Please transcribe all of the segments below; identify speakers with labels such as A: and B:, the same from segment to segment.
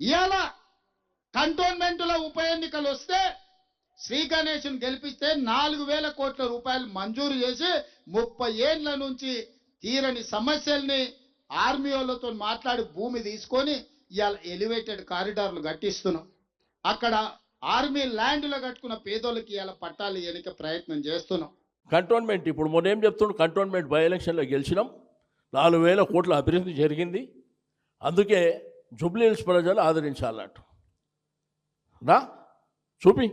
A: ఇవాళ కంటోన్మెంటుల ఉప ఎన్నికలు వస్తే శ్రీ గణేష్ను గెలిపిస్తే నాలుగు వేల కోట్ల రూపాయలు మంజూరు చేసి ముప్పై ఏండ్ల నుంచి తీరని సమస్యల్ని ఆర్మీ వాళ్ళతో మాట్లాడి భూమి తీసుకొని ఇవాళ ఎలివేటెడ్ కారిడార్లు కట్టిస్తున్నాం. అక్కడ ఆర్మీ ల్యాండ్లో కట్టుకున్న పేదోళ్ళకి ఇవాళ పట్టాలు ఎనిక ప్రయత్నం చేస్తున్నాం.
B: కంటోన్మెంట్ ఇప్పుడు మొన్న ఏం చెప్తున్నాడు కంటోన్మెంట్ బై ఎలక్షన్లో గెలిచినాం. నాలుగు వేల కోట్ల అభివృద్ధి జరిగింది. అందుకే జూబ్లీహిల్స్ ప్రజలు ఆదరించాలట. రా చూపి.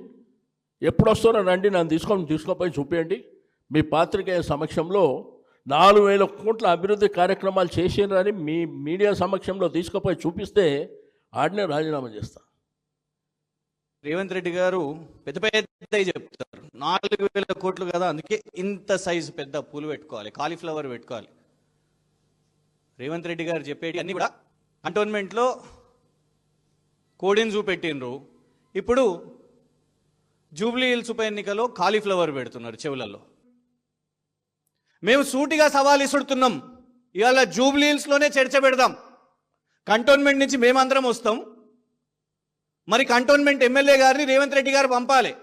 B: ఎప్పుడు వస్తారో రండి నన్ను తీసుకొని తీసుకొని చూపించండి మీ పాత్రికేయ సమక్షంలో నాలుగు వేల కోట్ల అభివృద్ధి కార్యక్రమాలు చేసినారని మీ మీడియా సమక్షంలో తీసుకుపోయి చూపిస్తే ఆడనే రాజీనామా చేస్తా.
C: రేవంత్ రెడ్డి గారు పెద్ద పెద్ద చెప్తారు. నాలుగు వేల కోట్లు కదా అందుకే ఇంత సైజు పెద్ద పూలు పెట్టుకోవాలి కాలీఫ్లవర్ పెట్టుకోవాలి. రేవంత్ రెడ్డి గారు చెప్పేటి అన్ని కూడా అంటోన్మెంట్లో కోడిని చూపెట్టిండ్రు. ఇప్పుడు జూబ్లీ హిల్స్ ఉప ఎన్నికలో కాలీఫ్లవర్ పెడుతున్నారు చెవులలో. మేము సూటిగా సవాల్ ఇసుడుతున్నాం ఇవాళ జూబ్లీ హిల్స్లోనే చర్చ పెడదాం. కంటోన్మెంట్ నుంచి మేమందరం వస్తాం. మరి కంటోన్మెంట్ ఎమ్మెల్యే గారిని రేవంత్ రెడ్డి గారు పంపాలి.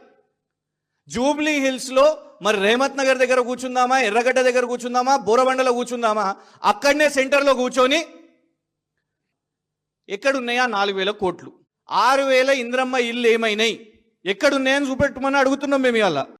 C: జూబ్లీ హిల్స్లో మరి రేమత్ నగర్ దగ్గర కూర్చుందామా? ఎర్రగడ్డ దగ్గర కూర్చుందామా? బోరబండలో కూర్చుందామా? అక్కడనే సెంటర్లో కూర్చొని ఎక్కడున్నాయా? నాలుగు వేల కోట్లు. ఆరు వేల ఇంద్రమ్మ ఇల్లు ఏమైనాయి ఎక్కడున్నాయని చూపెట్టమని అడుగుతున్నాం మేము ఇవాళ.